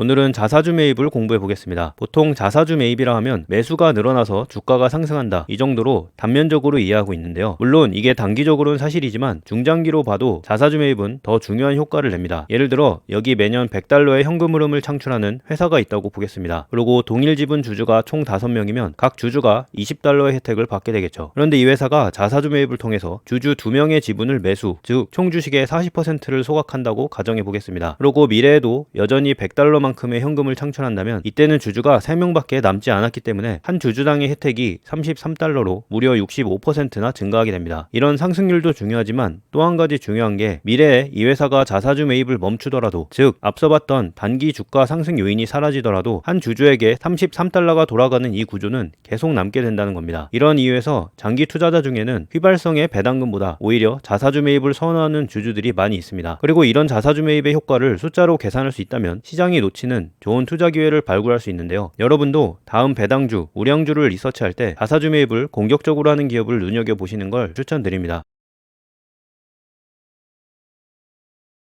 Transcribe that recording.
오늘은 자사주 매입을 공부해 보겠습니다. 보통 자사주 매입이라 하면 매수가 늘어나서 주가가 상승한다. 이 정도로 단면적으로 이해하고 있는데요. 물론 이게 단기적으로는 사실이지만 중장기로 봐도 자사주 매입은 더 중요한 효과를 냅니다. 예를 들어 여기 매년 100달러의 현금 흐름을 창출하는 회사가 있다고 보겠습니다. 그리고 동일 지분 주주가 총 5명이면 각 주주가 20달러의 혜택을 받게 되겠죠. 그런데 이 회사가 자사주 매입을 통해서 주주 2명의 지분을 매수, 즉 총 주식의 40%를 소각한다고 가정해 보겠습니다. 그리고 미래에도 여전히 100달러만 큼의 현금을 창출한다면 이때는 주주가 3명밖에 남지 않았기 때문에 한 주주당의 혜택이 33달러로 무려 65%나 증가하게 됩니다. 이런 상승률도 중요하지만 또 한 가지 중요한 게 미래에 이 회사가 자사주 매입을 멈추더라도 즉 앞서 봤던 단기 주가 상승 요인이 사라지더라도 한 주주에게 33달러가 돌아가는 이 구조는 계속 남게 된다는 겁니다. 이런 이유에서 장기 투자자 중에는 휘발성의 배당금보다 오히려 자사주 매입을 선호하는 주주들이 많이 있습니다. 그리고 이런 자사주 매입의 효과를 숫자로 계산할 수 있다면 시장이 놓 치는 좋은 투자 기회를 발굴할 수 있는데요. 여러분도 다음 배당주, 우량주를 리서치할 때 자사주 매입을 공격적으로 하는 기업을 눈여겨 보시는 걸 추천드립니다.